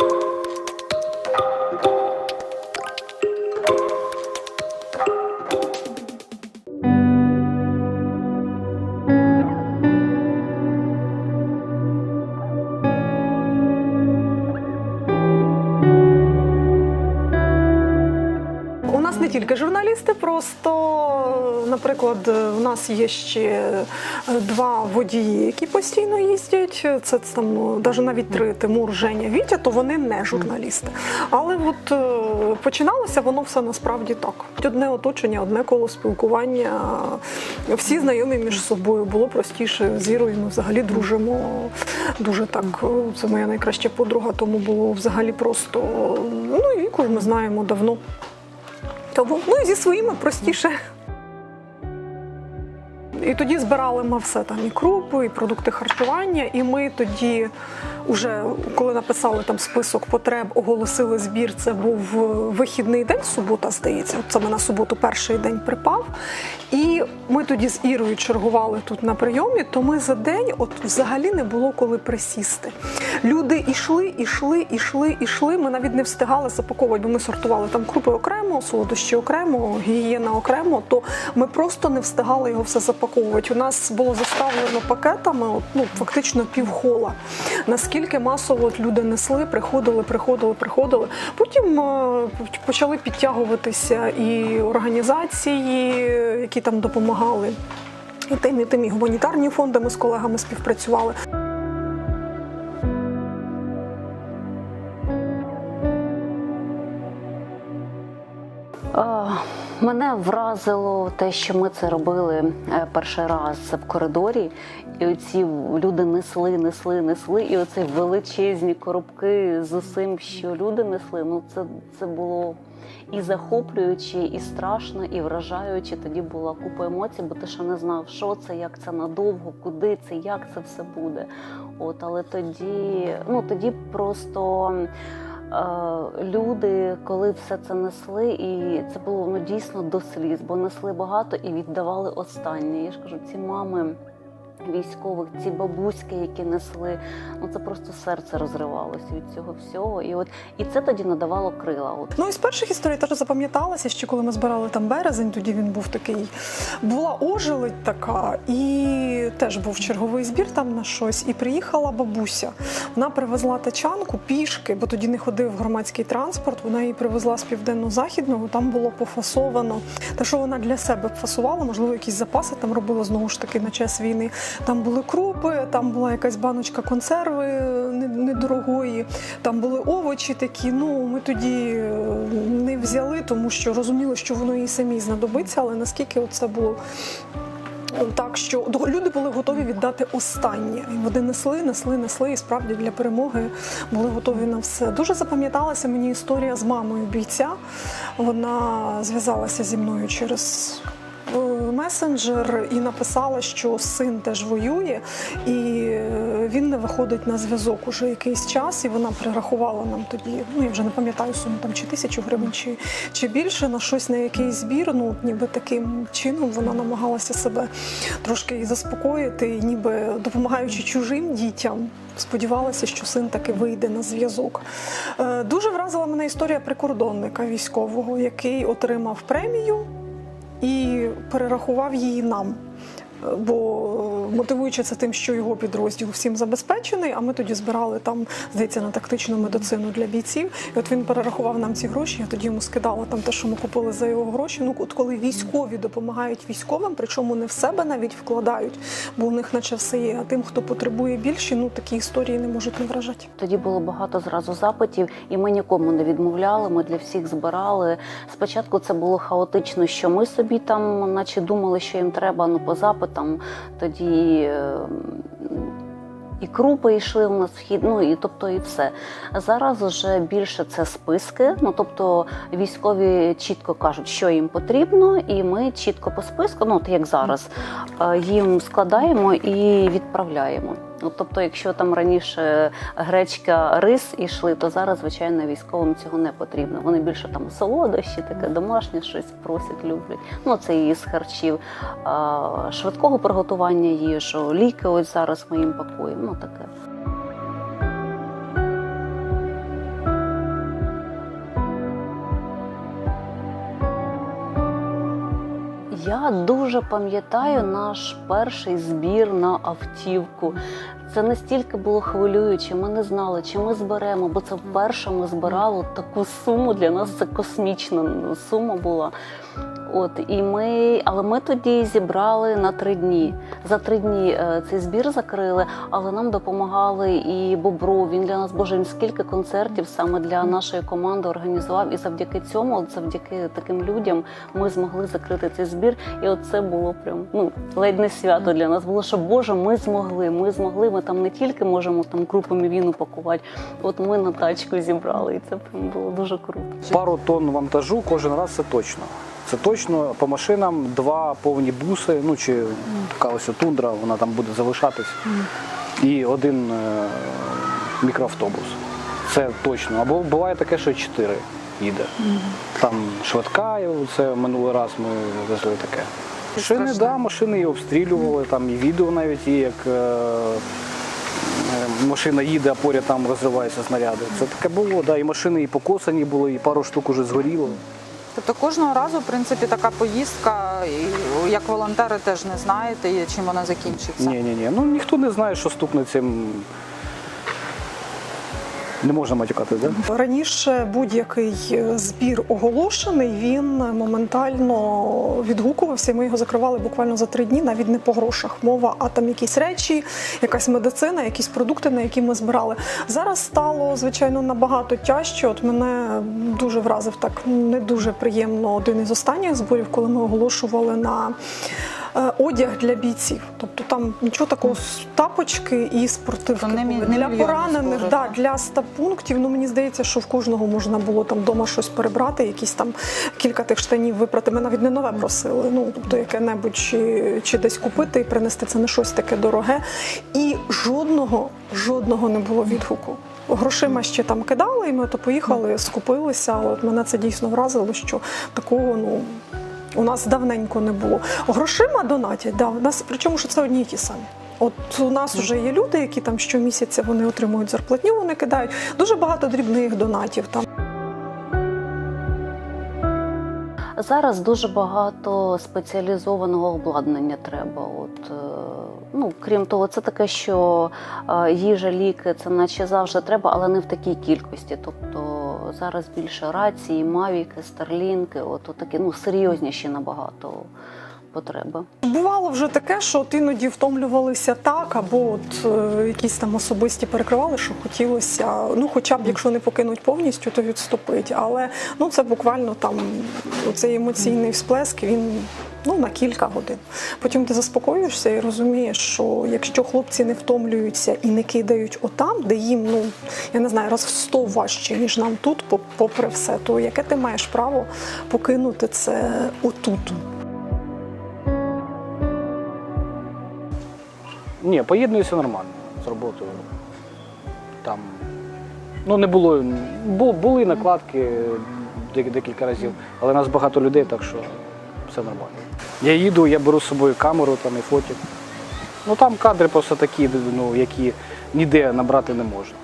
У тільки журналісти, просто, наприклад, у нас є ще е, два водії, які постійно їздять. Це там навіть навіть три Тимур, Женя, Вітя, то вони не журналісти. Але от е, починалося воно все насправді так. Одне оточення, одне коло спілкування. Всі знайомі між собою. Було простіше з Ірою. Ми взагалі дружимо дуже так. е, Це моя найкраща подруга, тому було взагалі просто. Ну і ми знаємо давно. Тому ну зі своїми простіше. І тоді збирали ми все там і крупи, і продукти харчування. І ми тоді, уже коли написали там список потреб, оголосили збір. Це був е, вихідний день, субота, здається. От саме на суботу перший день припав. І ми тоді з Ірою чергували тут на прийомі, то ми за день от взагалі не було коли присісти. Люди йшли, ішли, ішли, ішли. Ми навіть не встигали запаковувати, бо ми сортували там крупи окремо, солодощі окремо, гігієна окремо. То ми просто не встигали його все запаковувати. У нас було заставлено пакетами, от, ну фактично півхола. Наскільки масово от люди несли, приходили, приходили, приходили. Потім е, почали підтягуватися і організації, які там допомагали. І тим, і тим, і гуманітарні фонди ми з колегами співпрацювали. Мене вразило те, що ми це робили е, перший раз в коридорі, і оці люди несли, несли, несли, і оці величезні коробки з усім, що люди несли. Ну це, це було і захоплююче, і страшно, і вражаюче. Тоді була купа емоцій, бо ти ще не знав, що це, як це надовго, куди це, як це все буде. От, але тоді, ну тоді просто. Е, люди, коли все це несли, і це було ну дійсно до сліз, бо несли багато і віддавали останнє. Я ж кажу, ці мами військових, ці бабуськи, які несли, ну це просто серце розривалося від цього всього. І от і це тоді надавало крила. От Ну і з перших історій теж запам'яталося, що коли ми збирали там березень, тоді він був такий, була ожеледь така, і теж був черговий збір там на щось. І приїхала бабуся. Вона привезла тачанку пішки, бо тоді не ходив громадський транспорт. Вона її привезла з південно-західного. Там було пофасовано. Те, що вона для себе фасувала, можливо, якісь запаси там робила знову ж таки на час війни. Там були крупи, там була якась баночка консерви недорогої, там були овочі такі. Ну ми тоді е, не взяли, тому що розуміли, що воно їй самій знадобиться, але наскільки це було. Так, що люди були готові віддати останнє. Вони несли, несли, несли, і справді для перемоги були готові на все. Дуже запам'яталася мені історія з мамою бійця. Вона зв'язалася зі мною через месенджер і написала, що син теж воює, і е, він не виходить на зв'язок уже якийсь час. І вона перерахувала нам тоді. Ну я вже не пам'ятаю суму там чи тисячу гривень, чи, чи більше на щось на якийсь збір. Ну ніби таким чином вона намагалася себе трошки і заспокоїти, ніби допомагаючи чужим дітям. Сподівалася, що син таки вийде на зв'язок. Е, Дуже вразила мене історія прикордонника військового, який отримав премію і перерахував її нам. Бо мотивуючи це тим, що його підрозділ всім забезпечений, а ми тоді збирали там, здається, на тактичну медицину для бійців. І от він перерахував нам ці гроші. Я тоді йому скидала там те, що ми купили за його гроші. Ну, от коли військові допомагають військовим, причому не в себе навіть вкладають, бо у них наче все є. А тим, хто потребує більше, ну такі історії не можуть не вражати. Тоді було багато зразу запитів, і ми нікому не відмовляли. Ми для всіх збирали. Спочатку це було хаотично, що ми собі там, наче думали, що їм треба ну по запитам. Тоді е, і крупи йшли у нас вхід, хід, ну і тобто, і все. Зараз вже більше це списки. Ну тобто військові чітко кажуть, що їм потрібно, і ми чітко по списку, ну от як зараз, е, їм складаємо і відправляємо. Ну, тобто, якщо там раніше гречка, рис ішли, то зараз, звичайно, військовим цього не потрібно. Вони більше там солодощі, таке домашнє щось просять, люблять. Ну це і з харчів швидкого приготування їжу, ліки. Ось зараз ми їм пакуємо. Ну таке. Я дуже пам'ятаю наш перший збір на автівку. Це настільки було хвилююче. Ми не знали, чи ми зберемо, бо це вперше ми збирали таку суму. Для нас це космічна сума була. От і ми, але ми тоді зібрали на три дні. За три дні е, цей збір закрили, але нам допомагали і Бобров. Він для нас боже він скільки концертів саме для нашої команди організував. І завдяки цьому, завдяки таким людям, ми змогли закрити цей збір. І от це було прям ну ледь не свято для нас. Було що Боже, ми змогли. Ми змогли. Ми там не тільки можемо там крупу мівіну пакувати. От ми на тачку зібрали, і це прям було дуже круто. Пару тонн вантажу кожен раз це точно. Це точно по машинам два повні буси, ну чи така ось тундра, вона там буде залишатись. І один е, мікроавтобус. Це точно. Або буває таке, що чотири їде. Там швидка, це минулий раз ми везли таке. Машини, страшно. да, машини і обстрілювали, там і відео навіть є, як е, е, машина їде, а поряд там розриваються снаряди. Це таке було, да, і машини і покосані були, і пару штук уже згоріло. Тобто кожного разу, в принципі, така поїздка, і як волонтери теж не знаєте, чим вона закінчиться. Ні, ні, ні. Ну ніхто не знає, що стукне цим. Не можна матюкати, да? Раніше будь-який е, збір оголошений, він моментально відгукувався. Ми його закривали буквально за три дні, навіть не по грошах. Мова, а там якісь речі, якась медицина, якісь продукти, на які ми збирали. Зараз стало звичайно набагато тяжче. От мене дуже вразив так не дуже приємно один із останніх зборів, коли ми оголошували на. Е, Одяг для бійців, тобто там нічого такого тапочки і спортивки не мі- не для поранених. Да, так? для 100 пунктів. Ну мені здається, що в кожного можна було там вдома щось перебрати, якісь там кілька тих штанів випрати. Ми навіть не нове просили. Ну тобто яке-небудь чи, чи десь купити і принести це не щось таке дороге. І жодного, жодного не було відгуку. Грошима ще там кидали, і ми то поїхали, скупилися. Але От мене це дійсно вразило, що такого ну. У нас давненько не було. Грошима донатять, да, у нас, причому що це одні й ті самі. От у нас вже є люди, які там щомісяця вони отримують зарплатню, вони кидають дуже багато дрібних донатів. Там Зараз дуже багато спеціалізованого обладнання треба. От, е, ну, крім того, це таке, що е, їжа, ліки, це наче завжди треба, але не в такій кількості. Тобто зараз більше рації, мавіки, старлінки, от, такі ну, серйозніші набагато потреби. бувало вже таке, що от іноді втомлювалися так, або от е, якісь там особисті перекривали, що хотілося, ну хоча б якщо не покинуть повністю, то відступить. Але ну це буквально там цей емоційний всплеск, він ну на кілька годин. Потім ти заспокоюєшся і розумієш, що якщо хлопці не втомлюються і не кидають отам, де їм, ну я не знаю, раз в сто важче, ніж нам тут, попри все, то яке ти маєш право покинути це отут? Ні, поєднуюся нормально з роботою. Там, ну не було, були накладки декілька разів, але нас багато людей, так що все нормально. Я їду, я беру з собою камеру там і фотик. Ну там кадри просто такі, ну, які ніде набрати не можна.